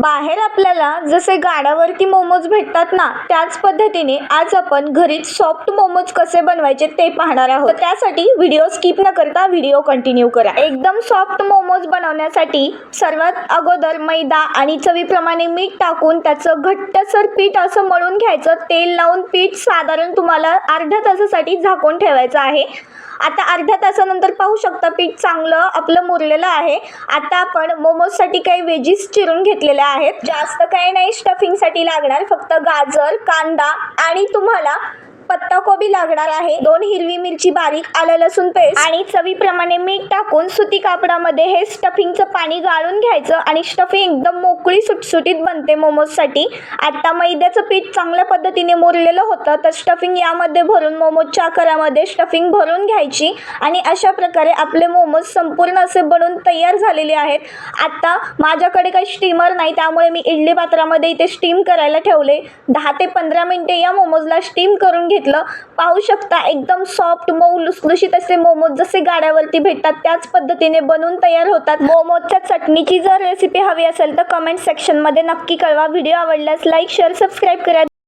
बाहेर आपल्याला जसे गाड्यावरती मोमोज भेटतात ना त्याच पद्धतीने आज आपण घरीच सॉफ्ट मोमोज कसे बनवायचे ते पाहणार आहोत. त्यासाठी व्हिडिओ स्किप न करता व्हिडिओ कंटिन्यू करा. एकदम सॉफ्ट मोमोज बनवण्यासाठी सर्वात अगोदर मैदा आणि चवीप्रमाणे मीठ टाकून त्याचं घट्टसर पीठ असं मळून घ्यायचं. तेल लावून पीठ साधारण तुम्हाला अर्ध्या तासासाठी झाकून ठेवायचं आहे. आता अर्ध्या तासानंतर पाहू शकता पीठ चांगलं आपलं मुरलेलं आहे. आता आपण मोमोजसाठी काही वेजीस चिरून घेतलेल्या आहेत. जास्त काही नाही स्टफिंगसाठी लागणार. फक्त गाजर कांदा आणि तुम्हाला पत्ताकोबी लागणार आहे. दोन हिरवी मिरची बारीक आलं लसूण पेस्ट. आणि चवीप्रमाणे मीठ टाकून सुती कापडामध्ये हे स्टफिंगचं पाणी गाळून घ्यायचं आणि स्टफिंग एकदम मोकळी सुटसुटीत बनते मोमोजसाठी. आता मैद्याचं पीठ चांगल्या पद्धतीने मुरलेलं होतं तर स्टफिंग यामध्ये भरून मोमोजच्या आकारामध्ये स्टफिंग भरून घ्यायची. आणि अशा प्रकारे आपले मोमोज संपूर्ण असे बनून तयार झालेले आहेत. आता माझ्याकडे काही स्टीमर नाही त्यामुळे मी इडली पात्रामध्ये इथे स्टीम करायला ठेवले. दहा ते पंधरा मिनटे या मोमोजला स्टीम करून घे घेतलं पाहू शकता एकदम सॉफ्ट मऊ लुसलुशीत असे मोमोज जसे गाड्यावरती भेटतात त्याच पद्धतीने बनवून तयार होतात. मोमोजच्या चटणीची जर रेसिपी हवी असेल तर कमेंट सेक्शनमध्ये नक्की कळवा. व्हिडिओ आवडल्यास लाईक शेअर सबस्क्राईब करा.